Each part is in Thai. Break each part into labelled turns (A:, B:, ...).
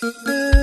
A: Thank you.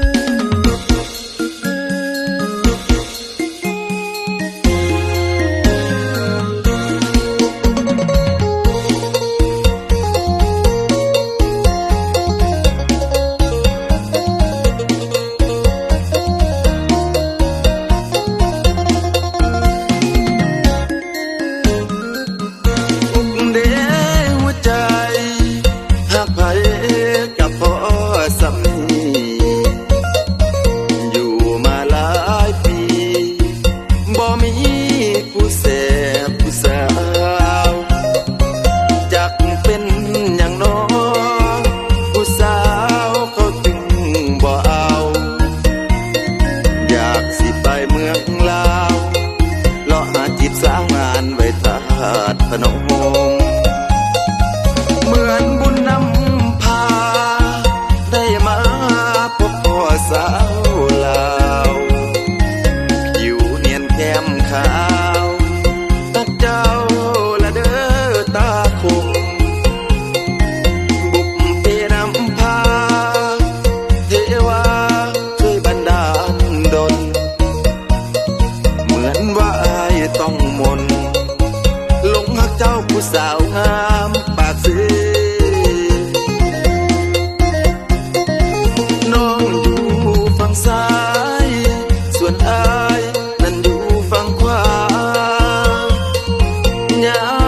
A: สาวงามปากซื้อน้องอยู่ฝั่งซ้าย ส่วนอาย นั้นอยู่ฝั่งขวายา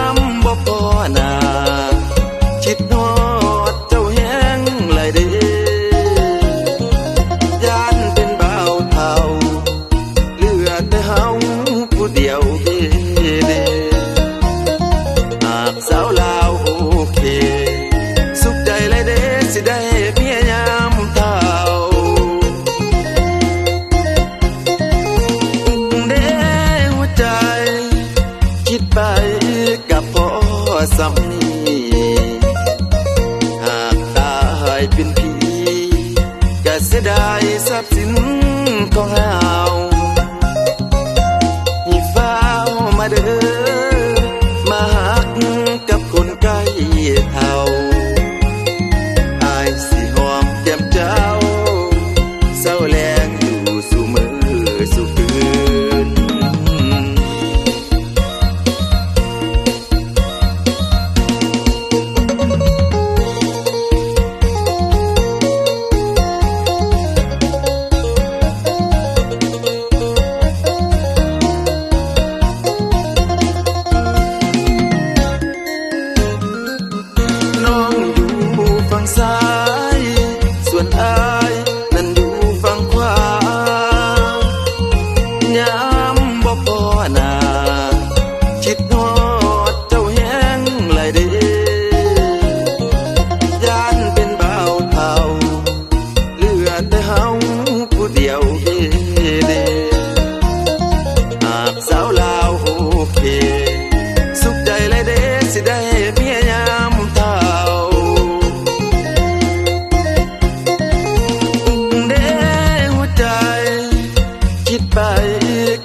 A: สาวลาวโอเค สุขใจเลยเด้สิได้เมียยามเท่าเด้หัวใจ คิดไปกับพ่อสามีหากตายเป็นผีก็เสียดายทรัพย์สินของเฮา เฮาผู้เดียวเดอาบสาวลาวโอเค สุขใจเลยเด้สิได้เมียยามเท่าเด้หัวใจ คิดไป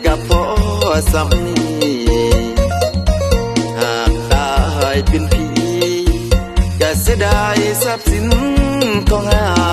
A: กับพ่อสามีหากตายเป็นผีก็เสียดายทรัพย์สินของเรา